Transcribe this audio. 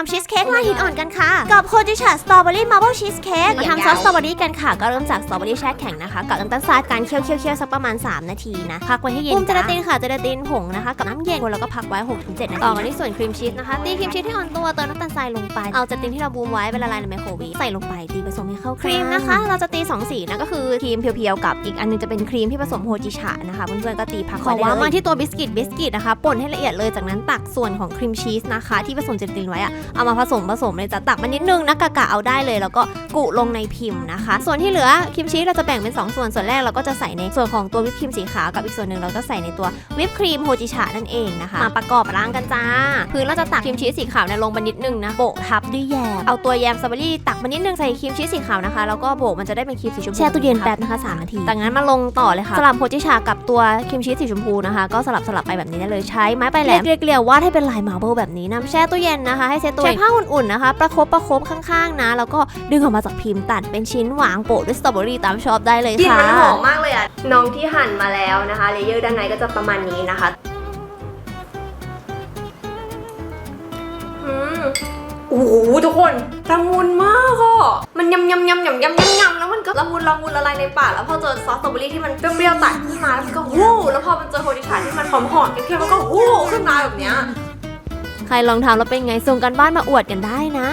ทำชีสเค้กลายหินอ่อนกันค่ะ กับโฮจิชาสตรอเบอรี่มาร์เบิลชีสเค้กมาทำซอสสตรอเบอรี่กันค่ะ ก็เริ่มจากสตรอเบอรี่แช่แข็งนะคะ กับน้ำตาลทรายการเคี่ยวเคี่ยวเคี่ยวสักประมาณ 3 นาทีนะพักไว้ให้เย็นปุ่มเจลาตินค่ะเจลาตินผงนะคะกับน้ำเย็นแล้วก็พักไว้6-7นาทีต่อกันที่ส่วนครีมชีสนะคะตีครีมชีสให้อ่อนตัวเติมน้ำตาลทรายลงไปเอาเจลาตินที่เราบูมไว้ไปละลายในไมโครเวฟใส่ลงไปตีผสมให้เข้าครีมนะคะ เราจะตีสองสีนะก็คือครีมเพียวๆกับอีกอันนึงจะเป็นครีมที่ผสมโฮจิชะนะคะเพื่อนๆก็ตีพักไว้ได้เลยขอวางมาที่ตัวบิสกิตบิสกิตนะคะป่นให้ละเอียดเลยจากนั้นตักส่วนของครีมชีสนะคะ ที่ผสมเจลาตินไว้อะเอามาผสมผสมเลยจะตักมานิดนึงนะกะกะเอาได้เลย แล้วก็กุลงในพิมพ์นะคะ ส่วนที่เหลือครีมชีสเราจะแบ่งเป็น 2 ส่วนส่วนแรกเราก็จะใส่ในส่วนของตัววิปครีมสีขาวกับอีกส่วนหนึ่งเราก็ใส่ในตัววิปครีมโฮจิชะนั่นเองนะคะมาประกอบร่างกันจ้าพื้นเราจะตักครีมชีสสีขาวเนี่ยลงมานิดนึงนะโปะทับด้วยแยมเอาตัวแยมสตรอเบอรี่ตักมานิดนึงใส่ครีมชีสสีขาวนะคะแล้วก็โบกมันจะได้เป็นครีมสีชมพูแช่ตู้เย็นแป๊บนะคะ3นาทีจากนั้นมาลงต่อเลยค่ะสลับโฮจิชะกับตัวครีมชีสสีชมพูนะคะ ก็สลับสลับไปแบบนี้ได้เลยใช้ไม้ไปแหลมเกลียวๆวาดให้เป็นลายมาร์เบิลแบบนี้นำแช่ตู้เย็นนะคะให้เซตตัวใช้ผ้าอุ่นๆนะคะ ประคบประคบข้างๆนะ แล้วก็ดึงออกมาจากพิมพ์ตัดเป็นชิ้นวางโปะด้วยสตรอเบอรี่ตามชอบได้เลยกลิ่นค่ะมันหอมมากเลยอะน้องที่หั่นมาแล้วนะคะเลเยอร์ด้านในก็จะประมาณนี้นะคะอืมโอ้โหทุกคนละมุนมากอะมันยำยำยำยำยำยำยำแล้วมันก็ละมุนละมุนละลายในปากแล้วพอเจอซอสสตรอเบอรี่ที่มันเปรี้ยวๆตัดขึ้นมาแล้วมันก็วู้แล้วพอมันเจอโฮดิชาที่มันหอมหอมๆเค็มๆมันก็วู้ขึ้นมาแบบเนี้ย ใครลองทำแล้วเป็นไงส่งกันบ้านมาอวดกันได้นะ